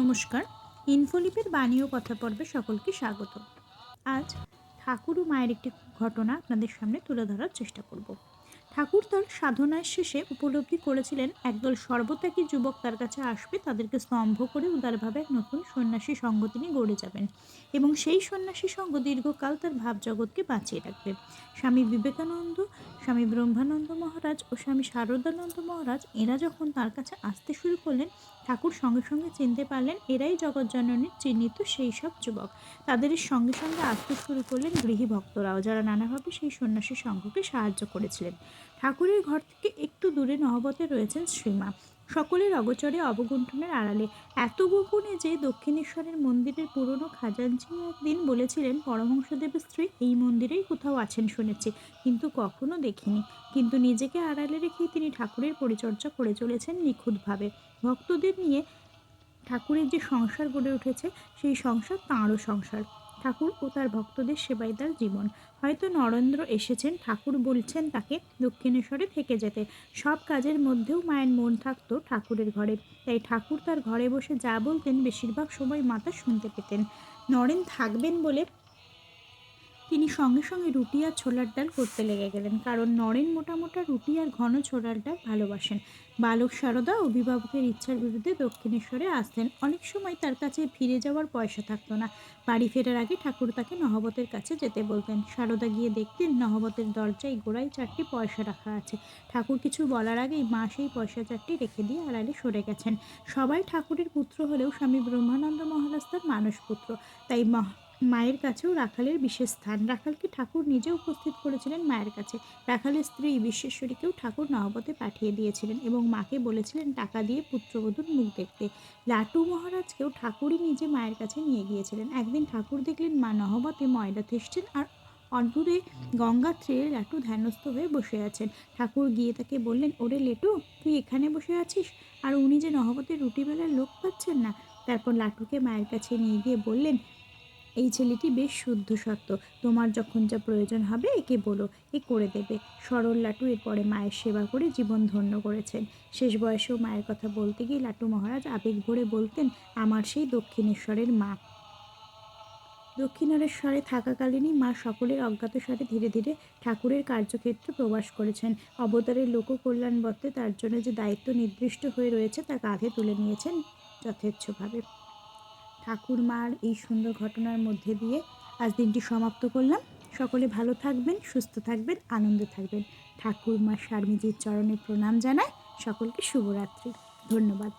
নমস্কার। ইনফোলিপের বাণী ও কথা পর্বে সকলকে স্বাগত। আজ ঠাকুর ও মায়ের একটি ঘটনা আপনাদের সামনে তুলে ধরার চেষ্টা করব। ঠাকুর তার সাধনার শেষে উপলব্ধি করেছিলেন, একদল সর্বত্যাগী যুবক তার কাছে আসবে, তাদেরকে স্তম্ভ করে উদারভাবে নতুন সন্ন্যাসী সঙ্গ তিনি গড়ে যাবেন এবং সেই সন্ন্যাসী সঙ্গ দীর্ঘকাল তার ভাবজগৎকে বাঁচিয়ে রাখবে। স্বামী বিবেকানন্দ, স্বামী ব্রহ্মানন্দ মহারাজ ও স্বামী শারদানন্দ মহারাজ এরা যখন তার কাছে আসতে শুরু করলেন ঠাকুর সঙ্গে সঙ্গে চিনতে পারলেন এরাই জগজ্জননীর চিহ্নিত সেই সব যুবক। তাদের সঙ্গে সঙ্গে আসতে শুরু করলেন গৃহী ভক্তরাও, যারা নানাভাবে সেই সন্ন্যাসী সংঘকে সাহায্য করেছিলেন। ঠাকুরের ঘর থেকে একটু দূরে নহবতে রয়েছেন শ্রীমা। সকলের অগচরে অবগুণ্ঠনের আড়ালে। এত গোপনে যে দক্ষিণেশ্বরের মন্দিরের পুরনো খাজাঞ্চি একদিন বলেছিলেন পরমহংসদেবের স্ত্রী, এই মন্দিরেই কোথাও আছেন শুনেছি। কিন্তু কখনো দেখিনি। কিন্তু নিজেকে আড়ালে রেখেই তিনি ঠাকুরের পরিচর্যা করে চলেছেন নিখুঁতভাবে। ভক্তদের নিয়ে ঠাকুরের যে সংসার গড়ে উঠেছে, সেই সংসার তাঁরও সংসার। ঠাকুর ও তার ভক্তদের সেবাই তার জীবন। হয়তো নরেন্দ্র এসেছেন, ঠাকুর বলছেন তাকে দক্ষিণেশ্বরে থেকে যেতে। সব কাজের মধ্যেও মায়ের মন থাকতো ঠাকুরের ঘরে। তাই ঠাকুর তার ঘরে বসে যা বলতেন, বেশিরভাগ সময় মাতা শুনতে পেতেন। নরেন থাকবেন বলে তিনি সঙ্গে সঙ্গে রুটি আর ছোলার ডাল করতে লেগে গেলেন, কারণ নরেন মোটা মোটা রুটি আর ঘন ছোলার ডাল ভালোবাসেন। বালক সারদা অভিভাবকের ইচ্ছার বিরুদ্ধে দক্ষিণেশ্বরে আসতেন। অনেক সময় তার কাছে ফিরে যাওয়ার পয়সা থাকতো না। বাড়ি ফেরার আগে ঠাকুর তাকে নহবতের কাছে যেতে বলতেন। সারদা গিয়ে দেখতেন নহবতের দরজায় গোড়ায় চারটি পয়সা রাখা আছে। ঠাকুর কিছু বলার আগেই মা সেই পয়সা চারটি রেখে দিয়ে আড়ালে সরে গেছেন। সবাই ঠাকুরের পুত্র হলেও স্বামী ব্রহ্মানন্দ মহারাজ তার মানস পুত্র তাই মায়ের কাছেও রাখালের বিশেষ স্থান। রাখালকে ঠাকুর নিজে উপস্থিত করেছিলেন মায়ের কাছে। রাখালের স্ত্রী বিশ্বেশ্বরীকেও ঠাকুর নহবতে পাঠিয়ে দিয়েছিলেন এবং মাকে বলেছিলেন টাকা দিয়ে পুত্রবধূর মুখ দেখতে। লাটু মহারাজকেও ঠাকুরই নিজে মায়ের কাছে নিয়ে গিয়েছিলেন। একদিন ঠাকুর দেখলেন মা নহবতে ময়দা থেসছেন আর অদূরে গঙ্গা ত্রেয়ে লাটু ধ্যানস্থ হয়ে বসে আছেন। ঠাকুর গিয়ে তাকে বললেন, ওরে লেটু, তুই এখানে বসে আছিস? আর উনি যে নহবতে রুটি বেলার লোক পাচ্ছেন না? তারপর লাটুকে মায়ের কাছে নিয়ে গিয়ে বললেন এই ছেলেটি বেশ শুদ্ধ সত্য। তোমার যখন যা প্রয়োজন হবে একে বলো, এ করে দেবে। সরল লাটু এরপরে মায়ের সেবা করে জীবন ধন্য করেছেন। শেষ বয়সেও মায়ের কথা বলতে গিয়ে লাটু মহারাজ আবেগ ভরে বলতেন, আমার সেই দক্ষিণেশ্বরের মা। দক্ষিণেশ্বরে থাকাকালীনই মা সকলের অজ্ঞাত অজ্ঞাতসারে ধীরে ধীরে ঠাকুরের কার্যক্ষেত্রে প্রবাস করেছেন। অবতারের লোককল্যাণ বর্তে তার জন্য যে দায়িত্ব নির্দিষ্ট হয়ে রয়েছে তা কাঁধে তুলে নিয়েছেন যথেচ্ছভাবে। ঠাকুর মার এই সুন্দর ঘটনার মধ্যে দিয়ে আজ দিনটি সমাপ্ত করলাম। সকলে ভালো থাকবেন, সুস্থ থাকবেন, আনন্দে থাকবেন। ঠাকুরমা স্বামীজির চরণে প্রণাম জানায়। সকলকে শুভরাত্রি। ধন্যবাদ।